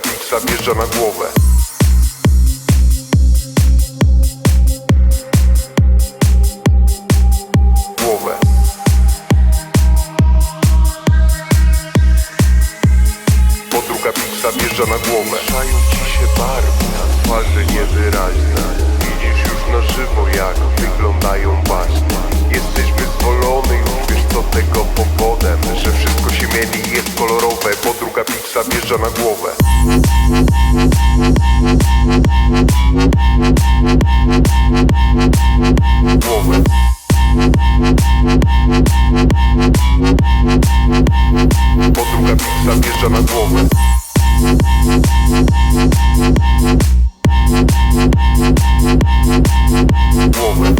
wjeżdża na głowę. Głowę. Podruga pizza wjeżdża na głowę. Szają ci się barwy na twarzy niewyraźna Widzisz już na żywo jak wyglądają baśnie. Jesteś wyzwolony, już wiesz co tego powodem Że wszystko się mieli jest kolorowe. Podruga pizza wjeżdża na Głowę wjeżdża głowę. Głowę.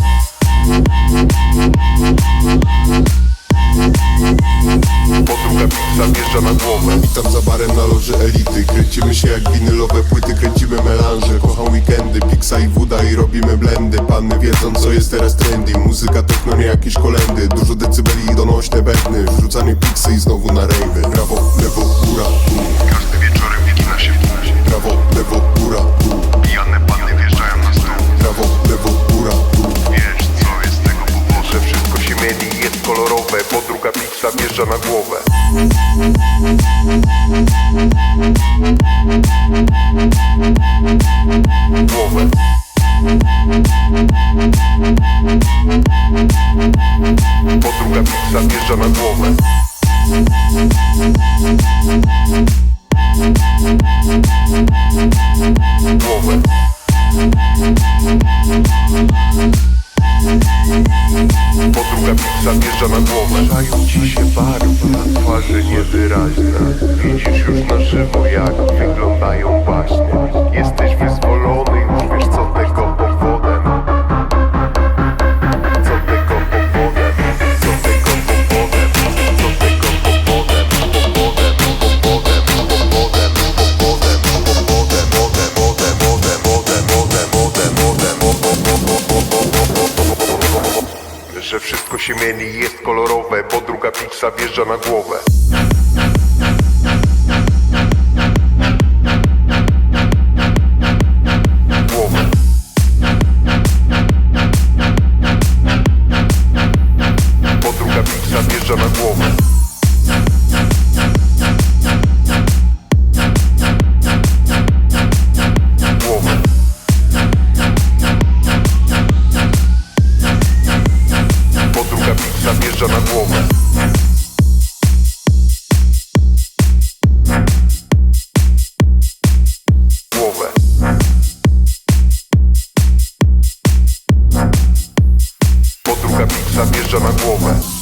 Podruga na głowę. Witam za barem na loży elity. Kręcimy się jak winylowe płyty, kręcimy melanże Piksa i woda i robimy blendy. Panny wiedzą co jest teraz trendy. Muzyka techno, nie jakieś kolendy. Dużo decybeli i donośne bębny Wrzucanie piksy i znowu na rejwy. Prawo, lewo, góra, dół Każdy wieczorem wygina się. W Prawo, lewo, góra, dół Pijane panny wjeżdżają na stół. Prawo, lewo, góra, dół Wiesz co jest tego powodu Że wszystko się mieli jest kolorowe Podruga pizza wjeżdża na Głowę na głowę Szają ci się barwy na twarzy niewyraźna. Widzisz już na żywo jak wyglądają baśnie że wszystko się mieli jest kolorowe, bo druga pizza wjeżdża na głowę. Bo druga pizza wjeżdża na. Głowę. Głowę. Głowę. Bo druga pizza wjeżdża na głowę.